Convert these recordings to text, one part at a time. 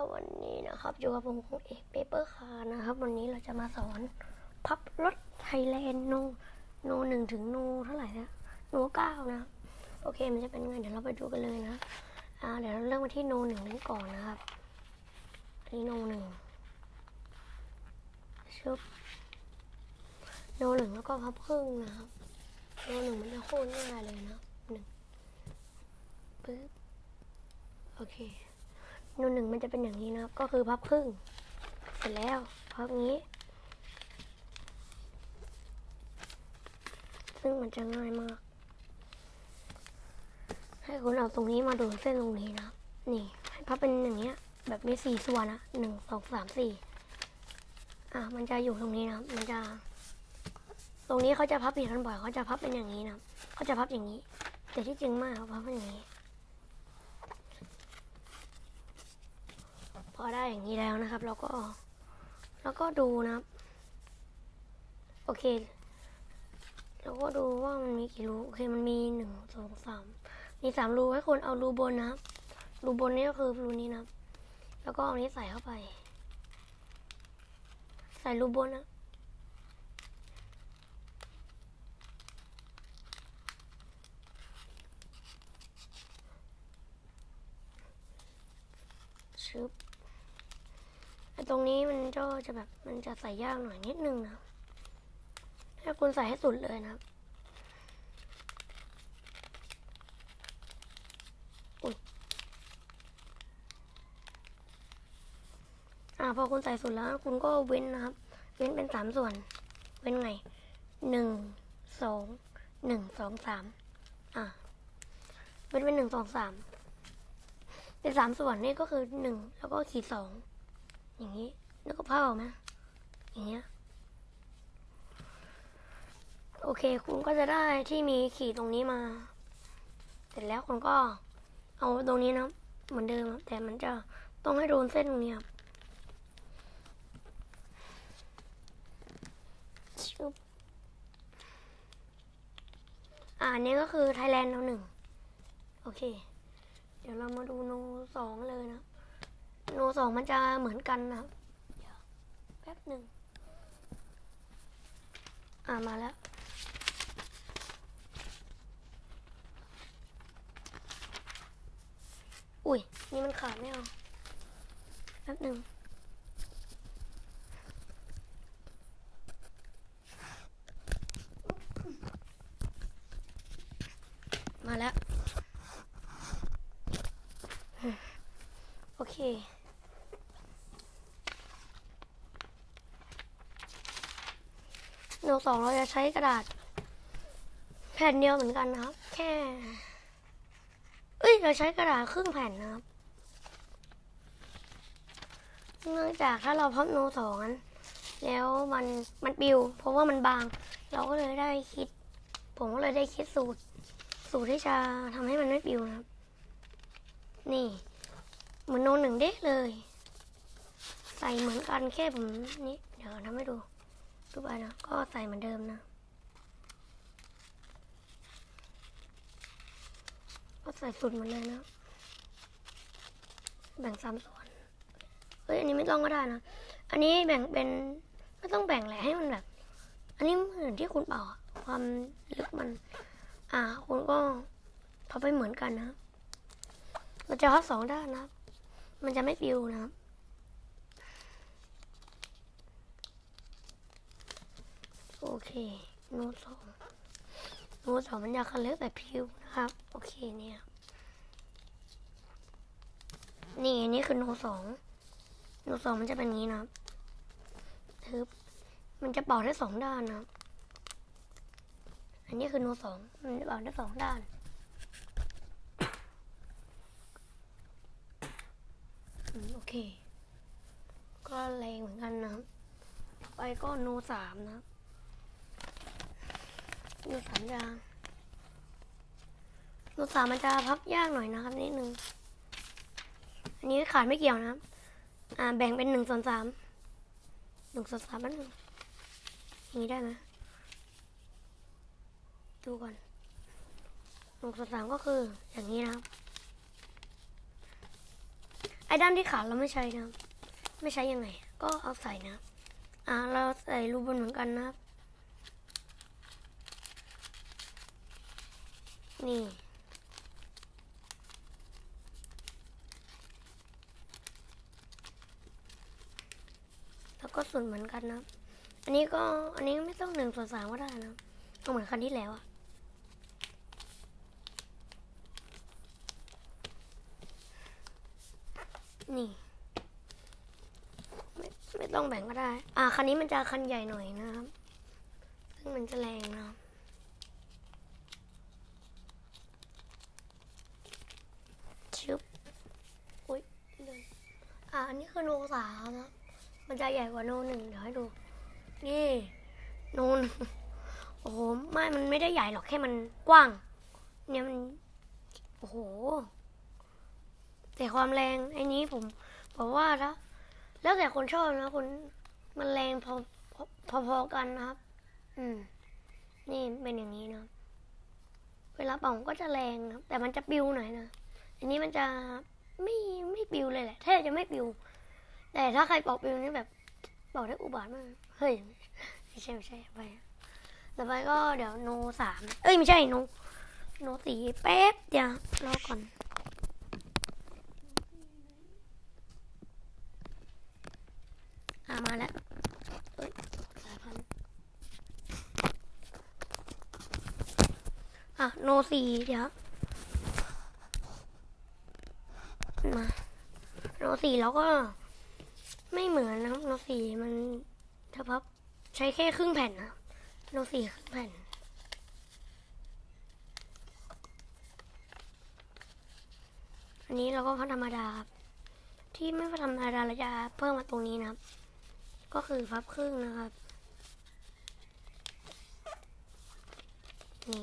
ครับวันนี้นะครับอยู่กับผมคงเอกเปเปอร์คาร์นะครับ วันนี้เราจะมาสอนพับรถไทยแลนด์โนโนหนึ่งถึงโนเท่าไหร่นะโนเก้านะโอเคมันจะเป็นไงเดี๋ยวเราไปดูกันเลยนะอ่าเดี๋ยวเราเริ่มมาที่โนหนึ่งนั้นก่อนนะครับอันนี้โนหนึ่งชุบโนหนึ่งแล้วก็พับครึ่งนะครับโนหนึ่งมันจะโค่นง่ายเลยนะหนึ่งปึ๊บโอเค นหนึ่งมันจะเป็นอย่างนี้นะครับ ก็คือพับครึ่ง เสร็จแล้วพับงี้ ซึ่งมันจะง่ายมาก ให้คุณเอาตรงนี้มาดูเส้นตรงนี้นะครับ นี่ ให้พับเป็นอย่างเงี้ย แบบมีสี่ส่วนนะหนึ่งสองสามสี่อะมันจะอยู่ตรงนี้นะครับ มันจะ ตรงนี้เขาจะพับผิดกันบ่อยเขาจะพับเป็นอย่างนี้นะครับเขาจะพับอย่างนี้ แต่ที่จริงมากเขาพับเป็นอย่างนี้ พอได้อย่างนี้แล้วนะครับ เราก็แล้วก็ดูนะครับ โอเค เราก็ดูว่ามันมีกี่รูโอเคมันมีหนึ่งสองสามมีสามรูให้คนเอารูบนนะครับรูบนนี้ก็คือรูนี้นะครับ แล้วก็เอานี้ใส่เข้าไป ใส่รูบนนะ ชึบ ไอ้ตรงนี้มันก็จะแบบมันจะใส่ยากหน่อยนิดนึงนะให้คุณใส่ให้สุดเลยนะครับอุ้ยอ่าพอคุณใส่สุดแล้วคุณก็เว้นนะครับ เว้นเป็นสามส่วน เว้นไงหนึ่งสองหนึ่งสองสามอ่าเว้นเป็นหนึ่งสองสามเป็นสามส่วนนี่ก็คือหนึ่งแล้วก็ขีดสอง อย่างนี้แล้วก็พับออกมอย่างเงี้ยโอเค คุณก็จะได้ที่มีขีดตรงนี้มา เสร็จแล้วคุณก็เอาตรงนี้นะ เหมือนเดิม แต่มันจะต้องให้โดนเส้นตรงนี้ครับชึบอ่าอันนี้ก็คือไทยแลนด์เราหนึ่ง โอเค เดี๋ยวเรามาดูโนสองเลยนะ โนสองมันจะเหมือนกันนะครับเดี๋ยวแป๊บหนึ่งอ่ามาแล้ว อุ้ย นี่มันขาดไม่เอาแป๊บหนึ่งมาแล้ว โอเค โนสองเราจะใช้กระดาษ แผ่นเดียวเหมือนกันนะครับ แค่เอ้ยเราใช้กระดาษครึ่งแผ่นนะครับ เนื่องจากถ้าเราพับโนสองอันแล้วมันมันปิว เพราะว่ามันบาง เราก็เลยได้คิด ผมก็เลยได้คิดสูตร สูตรที่จะทำให้มันไม่ปิวนะครับ นี่ เหมือนโนหนึ่งเด้เลย ใส่เหมือนกันแค่ผมนี่เดี๋ยวทำให้ดู ดูไปนะก็ใส่เหมือนเดิมนะ ก็ใส่สุดเหมือนเลยนะ แบ่งสามส่วนเฮ้ยอันนี้ไม่ต้องก็ได้นะ อันนี้แบ่งเป็นไม่ต้องแบ่งแหละให้มันแบบ อันนี้เหมือนที่คุณเป่าอะความลึกมัน อ่า คุณก็พับไปเหมือนกันนะเราจะพับสองด้านนะ มันจะไม่ปิวนะครับ โอเคโน้ตสองโน้ตสองมันจะคันเล็กแบบพิวนะครับ โอเคเนี่ย นี่อันนี่คือโน้ตสองโน้ตสองมันจะเป็นงนี้นะครับทึบมันจะเป่าได้สองด้านนะครับ อันนี้คือโน้ตสองมันจะเป่าได้สองด้านอืมโอเค ก็แรงเหมือนกันนะครับไปก็โนสามนะครับ โนสามยางโนสามมันจะพับยากหน่อยนะครับนิดนึง อันนี้ขาดไม่เกี่ยวนะครับ อ่าแบ่งเป็นหนึ่งส่วนสามหนึ่งส่วนสามอันหนึ่งอย่างนี้ได้ไหมดูก่อนหนึ่งส่วนสามก็คืออย่างนี้นะครับ ไอ้ด้านที่ขาดเราไม่ใช้นะไม่ใช้ยังไง ก็เอาใส่นะ อ่าเราใส่รูบนเหมือนกันนะครับ นี่แล้วก็ส่วนเหมือนกันนะ อันนี้ก็อันนี้ไม่ต้องหนึ่งส่วนสามก็ได้นะก็เหมือนคันที่แล้วอะนี่ไม่ไม่ต้องแบ่งก็ได้ อ่าคันนี้มันจะคันใหญ่หน่อยนะครับ ซึ่งมันจะแรงนะครับ ชึบอุ้ยเลย อ่า อันนี้ คือโนสามมันจะใหญ่กว่าโนหนึ่งเดี๋ยวให้ดู นี่ โนนโอ้โหไม่มันไม่ได้ใหญ่หรอกแค่มันกว้าง เนี่ยมัน โอ้โห แต่ความแรงไอ้นี้ผมบอกว่าถ้าแล้วแต่คนชอบนะคนมันแรงพอพอพอๆกันนะครับ อืม นี่เป็นอย่างนี้นะเวลาป่าก็จะแรงนะครับแต่มันจะปิวหน่อยนะอันนี้มันจะไม่ไม่ปิวเลยแหละแทบจะไม่ปิว แต่ถ้าใครเป่าปิวนี่แบบเป่าได้อุบาทมาก เฮ้ย ไม่ใช่ไม่ใช่ไปต่อไปก็เดี๋ยวโนสามเอ้ย ไม่ใช่โนโนสี่แป๊บเดี๋ยวรอก่อนอามาแล้วเอ้ยสายพันอะโนสี่เดี๋ยวมาโนสี่แล้วก็ ไม่เหมือนนะครับโนสี่มันถ้าพับใช้แค่ครึ่งแผ่นนะโนสี่ครึ่งแผ่นอันนี้เราก็พับธรรมดาครับ ที่ไม่พับธรรมดาเราจะเพิ่มมาตรงนี้นะครับ ก็คือพับครึ่งนะครับนี่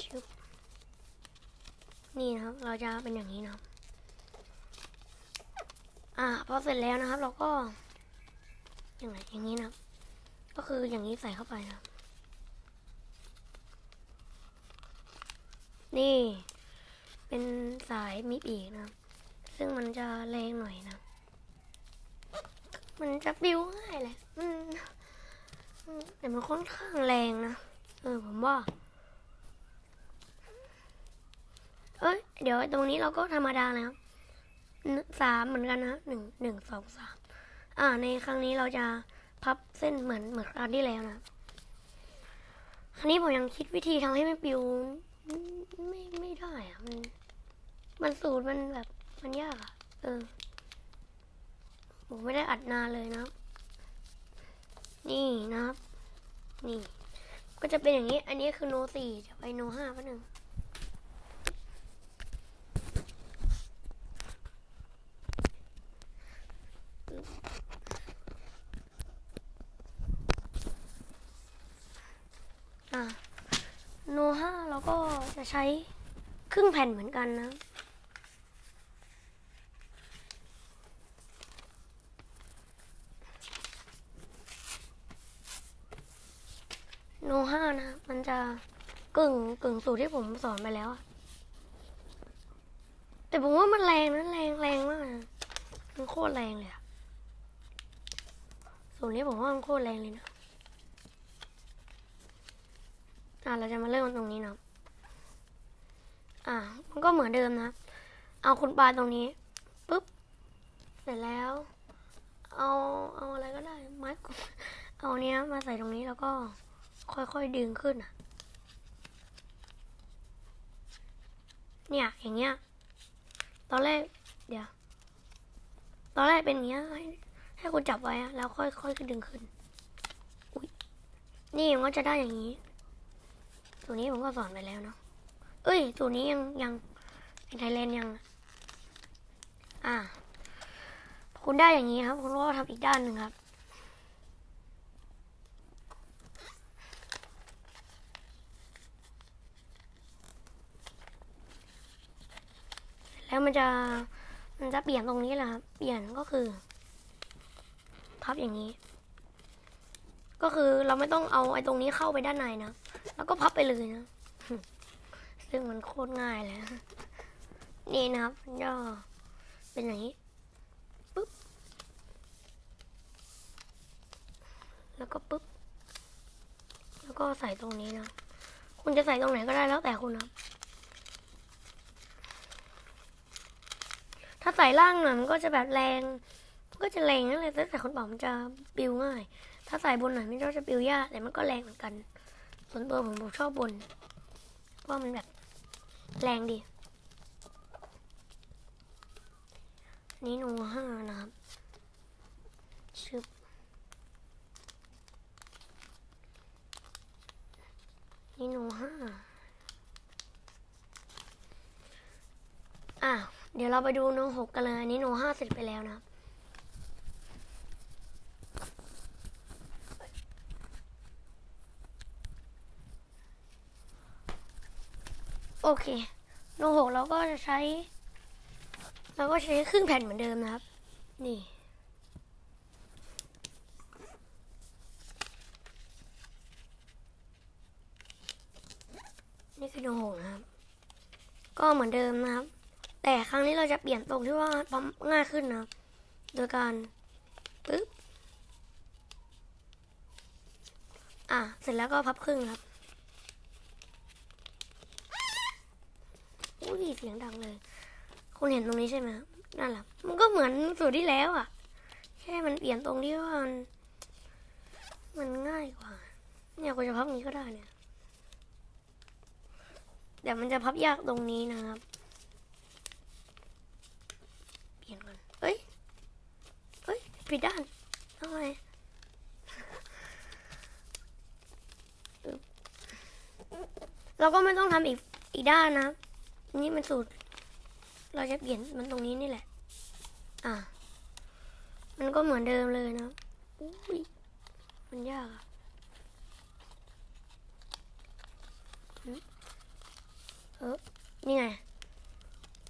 ชึบ นี่นะครับ เราจะเป็นอย่างนี้นะครับ อ่าพอเสร็จแล้วนะครับ เราก็อย่างไรอย่างนี้นะครับ ก็คืออย่างนี้ใส่เข้าไปนะครับ นี่ เป็นสายมีปีกนะครับ ซึ่งมันจะแรงหน่อยนะ มันจะปิ้วง่ายแหละ อืมแต่มันค่อนข้างแรงนะ เออผมว่า เอ้ย เดี๋ยวตรงนี้เราก็ธรรมดาเลยครับหนึ่งสามเหมือนกันนะหนึ่งหนึ่งสองสามอ่า ในครั้งนี้เราจะพับเส้นเหมือนเหมือนครั้งที่แล้วนะ ครั้งนี้ผมยังคิดวิธีทำให้มันปิวไม่ไม่ได้อะมัน มันสูตรมันแบบมันยากอะเออผมไม่ได้อัดนานเลยนะ นี่นะครับ นี่ ก็จะเป็นอย่างนี้ อันนี้คือโนสี่จะไปโนห้าแป๊บนึง อะโนห้าเราก็จะ ใช้ครึ่งแผ่นเหมือนกันนะ โนห้านะ มันจะกึ่งกึ่งสูตรที่ผมสอนไปแล้วอะแต่ผมว่ามันแรงนะแรงแรงมากมันโคตรแรงเลยอะสูตรนี้ผมว่ามันโคตรแรงเลยนะอะเราจะมาเริ่มตรงนี้เนาะ อะมันก็เหมือนเดิมนะ เอาคุณปลาตรงนี้ปุ๊บ เสร็จแล้ว เอาเอาอะไรก็ได้ไม้กวาดเอาเนี้ยมาใส่ตรงนี้แล้วก็ค่อยๆดึงขึ้นอะ เนี่ยอย่างเงี้ย ตอนแรกเดี๋ยว ตอนแรกเป็นอย่างเงี้ยให้ให้คุณจับไว้อะแล้วค่อยๆดึงขึ้นอุ้ยนี่มันก็จะได้อย่างนี้ ตัวนี้ผมก็สอนไปแล้วเนาะ เอ้ยตัวนี้ยังยังในไทยแลนด์ยัง อ่าคุณได้อย่างนี้ครับ คุณก็ทำอีกด้านหนึ่งครับ แล้วมันจะมันจะเปลี่ยนตรงนี้แหละครับ เปลี่ยนก็คือพับอย่างนี้ ก็คือเราไม่ต้องเอาไอ้ตรงนี้เข้าไปด้านในนะ แล้วก็พับไปเลยนะ ซึ่งมันโคตรง่ายเลยนี่นะครับย่อเป็นอย่างนี้ปุ๊บแล้วก็ปุ๊บแล้วก็ใส่ตรงนี้นะคุณจะใส่ตรงไหนก็ได้แล้วแต่คุณครับถ้าใส่ล่างหน่อยมันก็จะแบบแรงก็จะแรงนั่นแหละแต่คนบอกมันจะปิวง่าย ถ้าใส่บนหน่อยมันก็จะปิวยากแต่มันก็แรงเหมือนกัน ส่วนตัวผมผมชอบบนเพราะมันแบบ แรงดีนี่หนูห้านะครับชึบนี่หนูห้าอะเดี๋ยวเราไปดูหนูหกกันเลยนนี้หนูห้าเสร็จไปแล้วนะครับ โอเคหนูหกเราก็จะใช้ เราก็ใช้ครึ่งแผ่นเหมือนเดิมนะครับ นี่นี่คือโนหงนะครับ ก็เหมือนเดิมนะครับ แต่ครั้งนี้เราจะเปลี่ยนตรงที่ว่าปั๊มง่ายขึ้นนะครับ โดยการปึ๊บ อะ เสร็จแล้วก็พับครึ่งครับ อุ้ยเสียงดังเลย คุณเห็นตรงนี้ใช่ไหมนั่นแหละมันก็เหมือนสูตรที่แล้วอะ แค่มันเปลี่ยนตรงที่ว่ามันมันง่ายกว่า เนี่ยคุณจะพับนี้ก็ได้เนี่ยเดี๋ยวมันจะพับยากตรงนี้นะครับ เปลี่ยนก่อนเอ้ยเอ้ยผิดด้านทำไมเราก็ไม่ต้องทำอีกอีกด้านนะครับ นี่มันสูตร เราจะเปลี่ยนมันตรงนี้นี่แหละ อะ มันก็เหมือนเดิมเลยนะอุ้ยมันยากอะเออ นี่ไง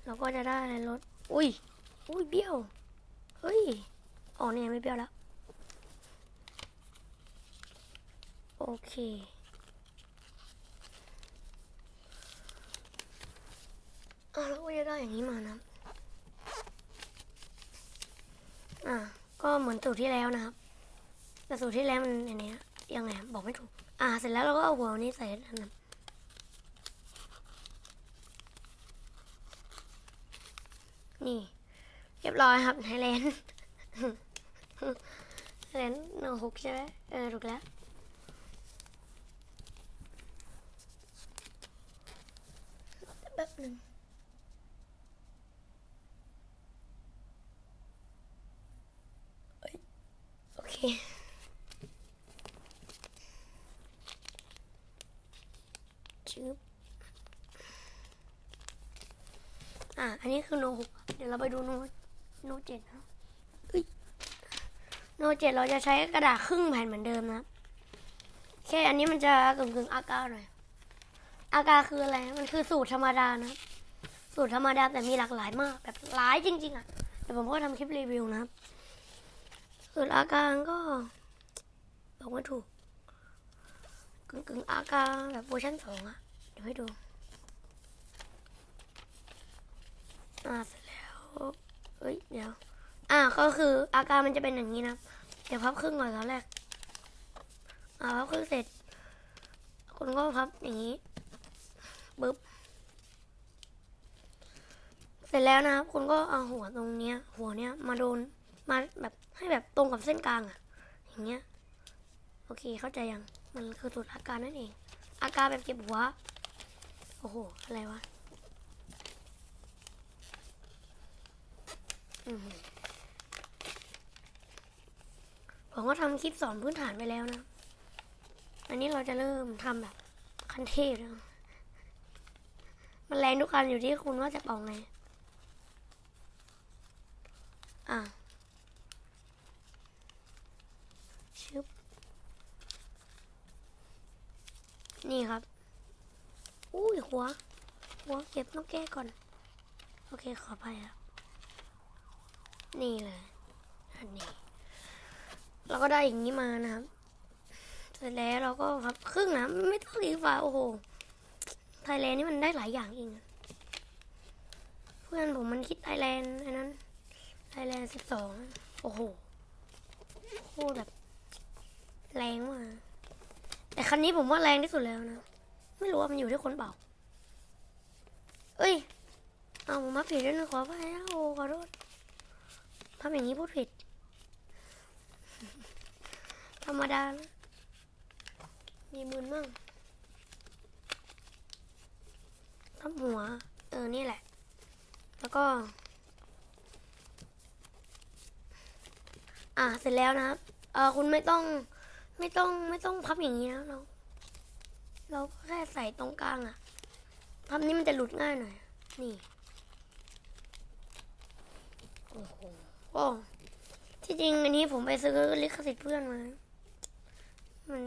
เราก็จะได้รถ อุ้ย อุ้ยเบี้ยว เฮ้ย อ๋อเนี่ยไม่เบี้ยวแล้ว โอเค อะแล้วก็จะได้ อย่างนี้มานะอะก็เหมือนสูตรที่แล้วนะครับ แต่สูตรที่แล้วมันอันเนี้ยังไงบอกไม่ถูก อะเสร็จแล้วเราก็เอาหัวนี้ใส่อันนั้นนี่ เรียบร้อยครับไทยแลนด์ไทยแลนด์หนึ่งหกใช่ไหมเออถูกแล้ว แป๊บหนึ่ง โอเค ชึบอะ อันนี้ คือโนหกเดี๋ยวเราไปดูโนโนเจ็ดนะเอ้ยโนเจ็ดเราจะใช้กระดาษครึ่งแผ่นเหมือนเดิมนะแค่อันนี้มันจะกึ่งกึ่งอากาหน่อยอากาคืออะไร มันคือสูตรธรรมดานะ สูตรธรรมดาแต่มีหลากหลายมาก แบบหลายจริง ๆ อะเดี๋ยวผมก็ทำคลิปรีวิวนะครับส่วนอากาก็บอกไม่ถูกกึ่งกึ่งอากาแบบเวอร์ชันสองอะเดี๋ยวให้ดู อ่าเสร็จแล้วเอ้ยเดี๋ยว อ่าก็คืออาการมันจะเป็นอย่างนี้นะเดี๋ยวพับครึ่งก่อนตอนแรก อ่าพับครึ่งเสร็จคุณก็พับอย่างนี้ปึ๊บเสร็จแล้วนะครับ คุณก็เอาหัวตรงเนี้ย หัวเนี้ยมาโดนมาแบบให้แบบตรงกับเส้นกลางอะอย่างเงี้ยโอเคเข้าใจยังมันคือสูตรอาการนั่นเอง อาการแบบเจ็บหัว โอ้โห อะไรวะอือหือ ผมก็ทำคลิปสอนพื้นฐานไปแล้วนะ อันนี้เราจะเริ่มทำแบบคันเทพแล้วมันแรงทุกคันอยู่ที่คุณว่าจะเป่าไง อะชึบนี่ครับ อุ้ยหัว หัวเก็บต้องแก้ก่อน โอเคขอไปครับ นี่เลยอันนี้เราก็ได้อย่างนี้มานะครับ เสร็จแล้วเราก็พับครึ่งนะไม่ต้องอีกฝาโอ้โหไทยแลนด์นี่มันได้หลายอย่างเองเพื่อนผมมันคิดไทยแลนด์อันนั้นไทยแลนด์สิบสองโอ้โหโคตรแบบแรงมากแต่คันนี้ผมว่าแรงที่สุดแล้วนะ ไม่รู้ว่ามันอยู่ที่คนเป่า เอ้ย เอาผมมาผิดด้วยนะขออภัยนะโอ้ขอโทษ ทำอย่างนี้พูดผิด ธรรมดานะมีมืนมั่งทับหัว เออ นี่แหละ แล้วก็ อ่าเสร็จแล้วนะครับ เออคุณไม่ต้อง ไม่ต้องไม่ต้องพับอย่างนี้นะเราเราก็แค่ใส่ตรงกลางอะพับนี้มันจะหลุดง่ายหน่อย นี่ โอ้โห โอ้ที่จริงอันนี้ผมไปซื้อลิขสิทธิ์เพื่อนมา มัน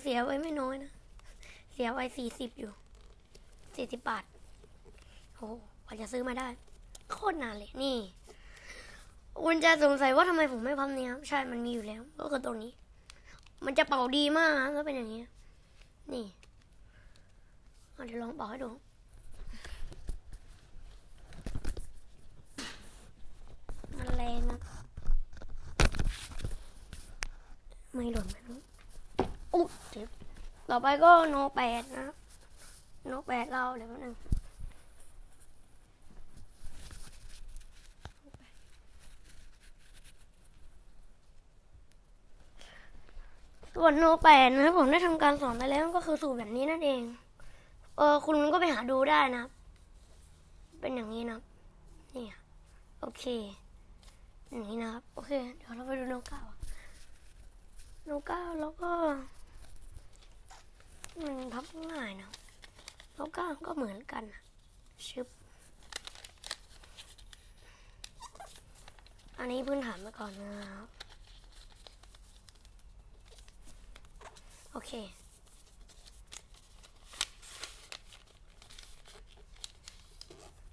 เสียไว้ไม่น้อยนะ เสียไว้สี่สิบอยู่สี่สิบบาทโอ้โหกว่าจะซื้อมาได้ โคตรนานเลยนี่คุณจะสงสัยว่าทำไมผมไม่พับเนี้ยใช่มันมีอยู่แล้ว ก็คือตรงนี้ มันจะเป่าดีมากนะถ้าเป็นอย่างนี้ นี่เดี๋ยวลองเป่าให้ดู มันแรงนะ ไม่หล่นไม่รู้อุ๊ยเจ็บ ต่อไปก็โนแปดนะโนแปดเราเดี๋ยวแป๊บนึงส่วนโนแปดนะผมได้ทำการสอนไปแล้วก็คือสูตรแบบนี้นั่นเอง เออคุณก็ไปหาดูได้นะ เป็นอย่างนี้นะนี่อะโอเค อย่างนี้นะครับ โอเค เดี๋ยวเราไปดูโนเก้า โนเก้าแล้วก็มันพับง่ายนะโนเก้าก็เหมือนกันชึบอันนี้พื้นฐานมาก่อนนะครับโอเค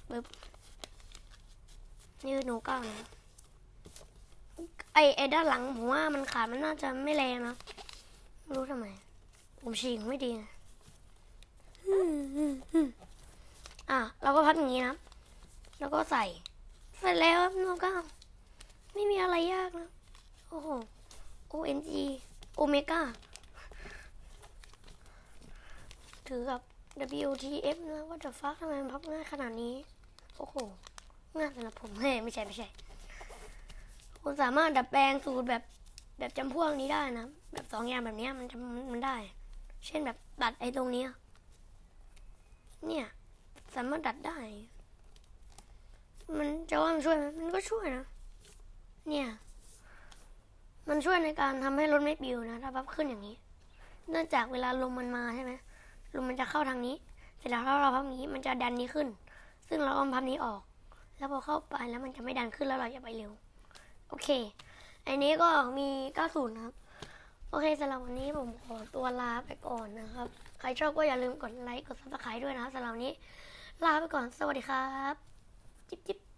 ปึ๊บนี่คือโนเก้านะ ไอไอด้านหลังผมว่ามันขาดมันน่าจะไม่แรงนะไม่รู้ทำไม ผมฉีกไม่ดีนะอะเราก็พับอย่างนี้นะแล้วก็ใส่เสร็จแล้วครับโนเก้าไม่มีอะไรยากนะ โอ้โห ONG โอเมก้าถือกับ WTF นะว่าจะฟักทำไมมันพับง่ายขนาดนี้ โอ้โห ง่ายสำหรับผมเฮ้ยไม่ใช่ ไม่ใช่ คุณสามารถดัดแปลงสูตรแบบแบบจำพวกนี้ได้นะ แบบสองอย่างแบบนี้มันจะมันได้ เช่นแบบตัดไอ้ตรงนี้ เนี่ย สามารถดัดได้ มันจะว่ามันช่วยไหมมันก็ช่วยนะ เนี่ย มันช่วยในการทำให้รถไม่ปิวนะ ถ้าพับขึ้นอย่างนี้ เนื่องจากเวลาลมมันมาใช่ไหมลมมันจะเข้าทางนี้ เสร็จแล้วถ้าเราพับนี้มันจะดันนี้ขึ้น ซึ่งเราก็พับนี้ออก แล้วพอเข้าไปแล้วมันจะไม่ดันขึ้นแล้วเราจะไปเร็ว โอเค อันนี้ก็มี 90นะครับ โอเคสำหรับวันนี้ผมขอตัวลาไปก่อนนะครับ ใครชอบก็อย่าลืมกดไลค์ กดซับสไครต์ด้วยนะครับสำหรับวันนี้ ลาไปก่อน สวัสดีครับ จิ๊บจิ๊บ